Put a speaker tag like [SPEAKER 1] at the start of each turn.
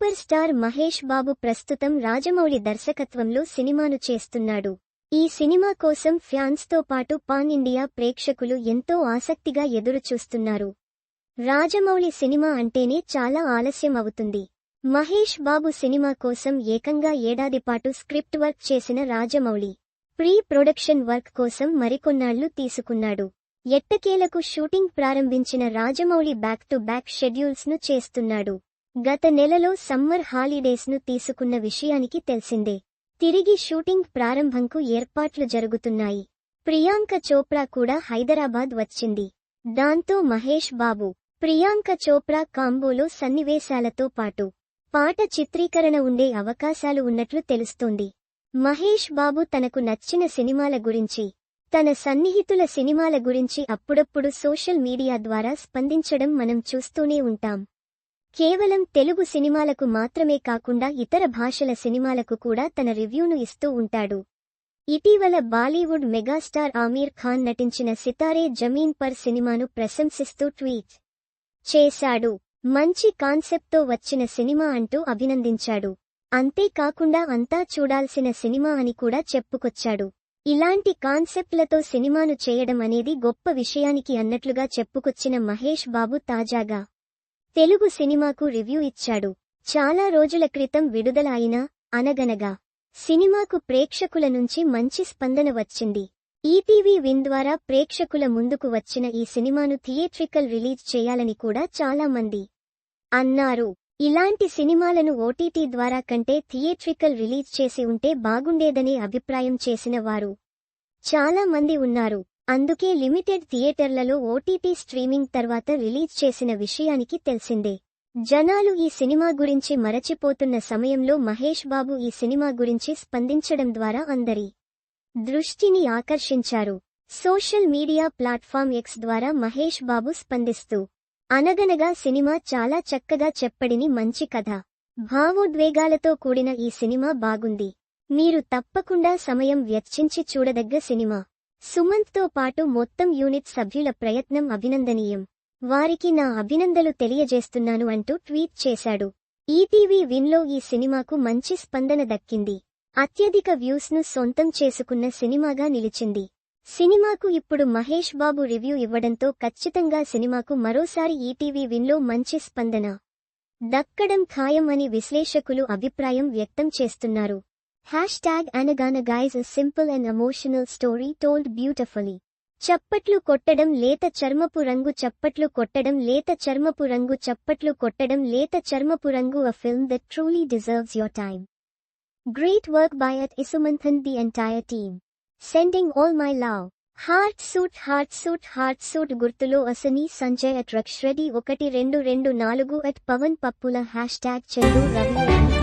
[SPEAKER 1] Super star Mahesh Babu ప్రస్తుతం రాజమౌళి దర్శకత్వంలో సినిమాను చేస్తున్నాడు. ఈ సినిమా కోసం ఫ్యాన్స్తో పాటు పాన్ ఇండియా ప్రేక్షకులు ఎంతో ఆసక్తిగా ఎదురుచూస్తున్నారు. రాజమౌళి సినిమా అంటేనే చాలా ఆలస్యం అవుతుంది మహేష్ బాబు సినిమా కోసం ఏకంగా ఏడాదిపాటు స్క్రిప్ట్ వర్క్ చేసిన రాజమౌళి ప్రీ ప్రొడక్షన్ వర్క్ కోసం మరికొన్నాళ్ళు తీసుకున్నాడు. ఎట్టకేలకు షూటింగ్ ప్రారంభించిన రాజమౌళి బ్యాక్ టు బ్యాక్ షెడ్యూల్స్ను చేస్తున్నాడు. గత నెలలో సమ్మర్ హాలిడేస్ను తీసుకున్న విషయానికి తెలిసిందే. తిరిగి షూటింగ్ ప్రారంభంకు ఏర్పాట్లు జరుగుతున్నాయి. ప్రియాంక చోప్రా కూడా హైదరాబాద్ వచ్చింది. దాంతో మహేష్ బాబు ప్రియాంక చోప్రా కాంబోలో సన్నివేశాలతో పాటు పాట చిత్రీకరణ ఉండే అవకాశాలు ఉన్నట్లు తెలుస్తోంది. మహేష్ బాబు తనకు నచ్చిన సినిమాల గురించి తన సన్నిహితుల సినిమాల గురించి అప్పుడప్పుడు సోషల్ మీడియా ద్వారా స్పందించడం మనం చూస్తూనే ఉంటాం. కేవలం తెలుగు సినిమాలకు మాత్రమే కాకుండా ఇతర భాషల సినిమాలకు కూడా తన రివ్యూను ఇస్తూ ఉంటాడు. ఇటీవల బాలీవుడ్ మెగాస్టార్ ఆమీర్ ఖాన్ నటించిన సితారే జమీన్ పర్ సినిమాను ప్రశంసిస్తూ ట్వీట్ చేశాడు. మంచి కాన్సెప్ట్తో వచ్చిన సినిమా అంటూ అభినందించాడు. అంతేకాకుండా అంతా చూడాల్సిన సినిమా అని కూడా చెప్పుకొచ్చాడు. ఇలాంటి కాన్సెప్ట్లతో సినిమాను చేయడం అనేది గొప్ప విషయానికి అన్నట్లుగా చెప్పుకొచ్చిన మహేష్ బాబు తాజాగా తెలుగు సినిమాకు రివ్యూ ఇచ్చాడు. చాలా రోజుల క్రితం విడుదల అయిన అనగనగా సినిమాకు ప్రేక్షకుల నుంచి మంచి స్పందన వచ్చింది. ఈటీవీ విన్ ద్వారా ప్రేక్షకుల ముందుకు వచ్చిన ఈ సినిమాను థియేట్రికల్ రిలీజ్ చేయాలని కూడా చాలా మంది అన్నారు. ఇలాంటి సినిమాలను ఓటీటీ ద్వారా కంటే థియేట్రికల్ రిలీజ్ చేసి ఉంటే బాగుండేదనే అభిప్రాయం చేసిన వారు చాలా మంది ఉన్నారు. అందుకే లిమిటెడ్ థియేటర్లలో ఓటీటీ స్ట్రీమింగ్ తర్వాత రిలీజ్ చేసిన విషయానికి తెలిసిందే. జనాలు ఈ సినిమా గురించి మరచిపోతున్న సమయంలో మహేష్ బాబు ఈ సినిమా గురించి స్పందించడం ద్వారా అందరి దృష్టిని ఆకర్షించారు. సోషల్ మీడియా ప్లాట్ఫామ్ ఎక్స్ ద్వారా మహేష్ బాబు స్పందిస్తూ అనగనగా సినిమా చాలా చక్కగా చెప్పడిని మంచి కథ భావోద్వేగాలతో కూడిన ఈ సినిమా బాగుంది. మీరు తప్పకుండా సమయం వెచ్చించి చూడదగ్గ సినిమా. సుమంత్తో పాటు మొత్తం యూనిట్ సభ్యుల ప్రయత్నం అభినందనీయం. వారికి నా అభినందలు తెలియజేస్తున్నాను అంటూ ట్వీట్ చేశాడు. ఈటీవీ విన్లో ఈ సినిమాకు మంచి స్పందన దక్కింది. అత్యధిక వ్యూస్ను సొంతం చేసుకున్న సినిమాగా నిలిచింది. సినిమాకు ఇప్పుడు మహేష్ బాబు రివ్యూ ఇవ్వడంతో ఖచ్చితంగా సినిమాకు మరోసారి ఈటీవీ విన్లో మంచి స్పందన దక్కడం ఖాయం అని విశ్లేషకులు అభిప్రాయం వ్యక్తం చేస్తున్నారు. Hash tag అనగాన guys a simple and emotional story told beautifully చప్పట్లు కొట్టడం లేత చర్మపు రంగు చప్పట్లు కొట్టడం లేత చర్మపు రంగు చప్పట్లు కొట్టడం లేత చర్మపు రంగు a film that truly deserves your time Great work by at Isumanthan the entire team. Sending all my love. Heart suit heart suit heart suit గుర్తులో అసని సంజయ్ అట్ రక్షరెడ్డి ఒకటి రెండు రెండు నాలుగు అట్ పవన్ పప్పుల హ్యాష్ ట్యాగ్ చందు రవి అరవింద్